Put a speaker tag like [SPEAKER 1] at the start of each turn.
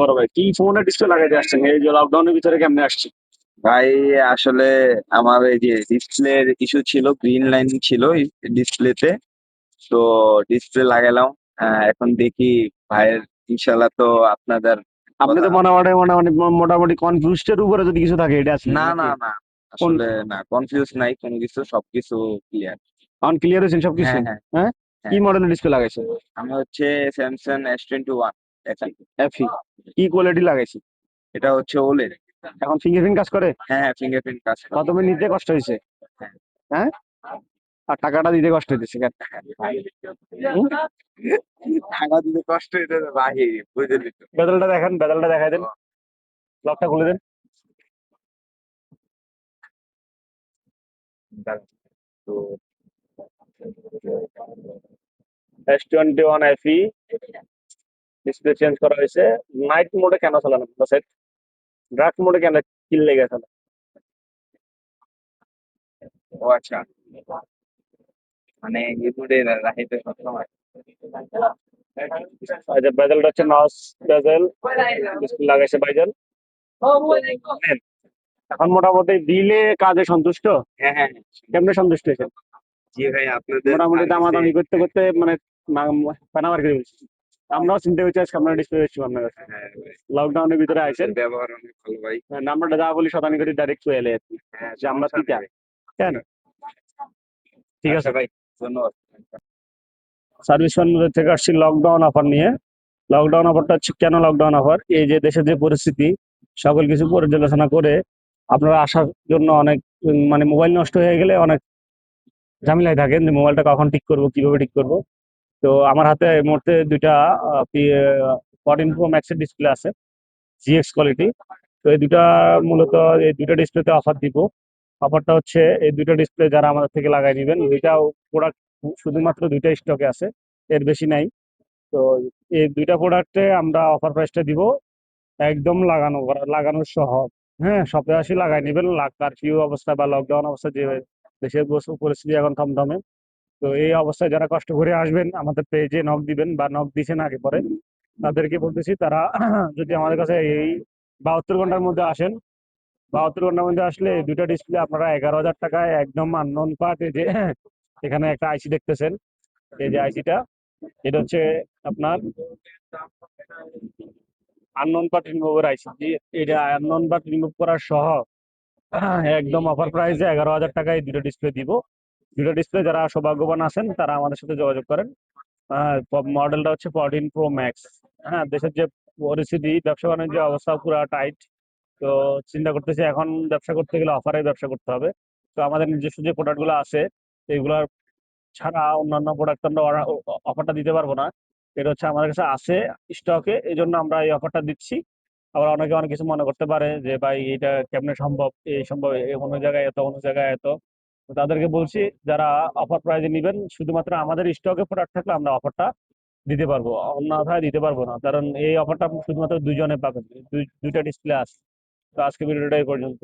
[SPEAKER 1] বড় ভাই কি ফোনের ডিসপ্লে লাগাইতে আসছেন? এই যে লকডাউনের ভিতরে কেমনে আসছে?
[SPEAKER 2] ভাই আসলে আমার এই যে ডিসপ্লের ইস্যু ছিল গ্রিন লাইন ছিল ডিসপ্লেতে তো। ডিসপ্লে লাগালাম। এখন দেখি ভাইয়ের ইনশাল্লাহ তো আপনাদের
[SPEAKER 1] আপনি তো মোটামুটি মোটামুটি মোটামুটি কনফিউজড উপরে যদি কিছু থাকে এটা আছে
[SPEAKER 2] না না না আসলে না কনফিউজ নাই কোনো কিছু সবকিছু ক্লিয়ার
[SPEAKER 1] অন ক্লিয়ার হয়েছেন সবকিছু?
[SPEAKER 2] হ্যাঁ হ্যাঁ
[SPEAKER 1] কি মডেলের ডিসপ্লে লাগাইছে
[SPEAKER 2] আমি হচ্ছে Samsung S twenty one
[SPEAKER 1] FE কি কোয়ালিটি লাগাইছে।
[SPEAKER 2] এটা হচ্ছে ওলের
[SPEAKER 1] এখন ফিঙ্গারপ্রিন্ট কাজ করে?
[SPEAKER 2] হ্যাঁ হ্যাঁ ফিঙ্গারপ্রিন্ট কাজ করে।
[SPEAKER 1] প্রথমে নিতে কষ্ট হয়েছে হ্যাঁ? আর টাকাটা দিতে কষ্ট হইতেছে কেন?
[SPEAKER 2] টাকা দিতে কষ্ট হইতে ভাই বুঝলি তো।
[SPEAKER 1] বেদলটা দেখেন বেদলটা দেখাই দেন। লকটা খুলে দেন। S twenty one FE display change করা হয়েছে। নাইট মোডে কেন চালানো সেট ড্রাক মোডে কেন কিল লেগে গেছে?
[SPEAKER 2] ও আচ্ছা। মানে ইউটিউবে রাহিতে সবসময়।
[SPEAKER 1] এই যে বেজেলটা হচ্ছে নস বেজেল ডিসপ্লে লাগাইছে বাইজেল নেন। এখন মোটামুটি দিলে কাজে সন্তুষ্ট?
[SPEAKER 2] হ্যাঁ হ্যাঁ
[SPEAKER 1] কেমনে সন্তুষ্ট হয়েছে?
[SPEAKER 2] জি ভাই আপনাদের
[SPEAKER 1] মোটামুটি দামাদামি করতে করতে মানে পানামার করে বলছি আমরাও চিন্তা করছি আজকে আমরা ডিসপ্লে বেশি আপনার কাছে
[SPEAKER 2] হ্যাঁ
[SPEAKER 1] লকডাউনের ভিতরে আইছেন।
[SPEAKER 2] ব্যবহার অনেক ভালো ভাই।
[SPEAKER 1] নাম্বারটা যা বলি শতানি করে ডাইরেক্ট চলে এলে
[SPEAKER 2] হ্যাঁ
[SPEAKER 1] যে আমরা তিনটা। কেন? ঠিক আছে।
[SPEAKER 2] আচ্ছা ভাই ধন্যবাদ।
[SPEAKER 1] সার্ভিস ফান্ডের থেকে আসছি লকডাউন অফার নিয়ে। লকডাউন অফারটা হচ্ছে কেন লকডাউন অফার এই যে দেশের যে পরিস্থিতি সকল কিছু পর্যালোচনা করে আপনারা আসার জন্য অনেক মানে মোবাইল নষ্ট হয়ে গেলে অনেক ঝামেলায় থাকেন যে মোবাইলটা কখন ঠিক করব কীভাবে ঠিক করব। তো আমার হাতে এই মুহূর্তে দুইটা ফোরটিন প্রো ম্যাক্সের ডিসপ্লে আছে জিএক্স কোয়ালিটি তো এই দুটা মূলত এই দুটা ডিসপ্লেতে অফার দিব। অফারটা হচ্ছে এই দুটো ডিসপ্লে যারা আমাদের থেকে লাগাই নেবেন দুইটা প্রোডাক্ট শুধুমাত্র দুইটা স্টকে আছে, এর বেশি নাই। তো এই দুইটা প্রোডাক্টে আমরা অফার প্রাইসটা দিব, একদম লাগানো লাগানো সহ হ্যাঁ সপ্তাহে আসি লাগাই নেবেন কারফিউ অবস্থা বা লকডাউন অবস্থা যে দেশের পরিস্থিতি এখন থমথমে। তো এই অবস্থায় যারা কষ্ট করে আসবেন, আমাদের পেজে নক দিবেন বা নক দিছেন আগে পরে, তাদেরকে বলতেছি তারা যদি আমাদের কাছে এই বাহাত্তর ঘণ্টার মধ্যে আসেন, বাহাত্তর ঘণ্টার মধ্যে আসলে এই দুটো ডিসপ্লে আপনারা এগারো হাজার টাকায় একদম আননোন পার্ট যে এখানে একটা আইসি দেখতেছেন। এই যে আইসিটা এটা হচ্ছে আপনার আননোন পার্ট রিমুভার আইসি এটা আননোন পার্ট রিমুভ করার সহ একদম অফার প্রাইসে এগারো হাজার টাকায় দুটো ডিসপ্লে দিব। দুটো ডিসপ্লে যারা সৌভাগ্যবান আছেন, তারা আমাদের সাথে যোগাযোগ করেন। মডেলটা হচ্ছে ফোরটিন প্রো ম্যাক্স হ্যাঁ দেশের যে পরিস্থিতি, ব্যবসা বাণিজ্য অবস্থা পুরো টাইট তো চিন্তা করতেছি এখন ব্যবসা করতে গেলে অফারে ব্যবসা করতে হবে। তো আমাদের নিজস্ব যে প্রোডাক্টগুলো আছে, এগুলার ছাড়া অন্যান্য প্রোডাক্ট আমরা অফারটা দিতে পারব না। এটা হচ্ছে আমাদের কাছে আছে স্টকে এই জন্য আমরা এই অফারটা দিচ্ছি। আবার অনেকে অনেক কিছু মনে করতে পারে যে, ভাই, এটা কেমনে সম্ভব? এই সম্ভব কোনো জায়গায় এত, অন্য জায়গায় এত। তাদেরকে বলছি, যারা অফার প্রাইজে নেবেন, শুধুমাত্র আমাদের স্টকে প্রোডাক্ট থাকলে আমরা অফারটা দিতে পারব, অন্যথায় দিতে পারব না। কারণ এই অফারটা শুধুমাত্র দুজনে পাবেন দুইটা ডিসপ্লে আসছে তো আজকে ভিডিওটা এই পর্যন্ত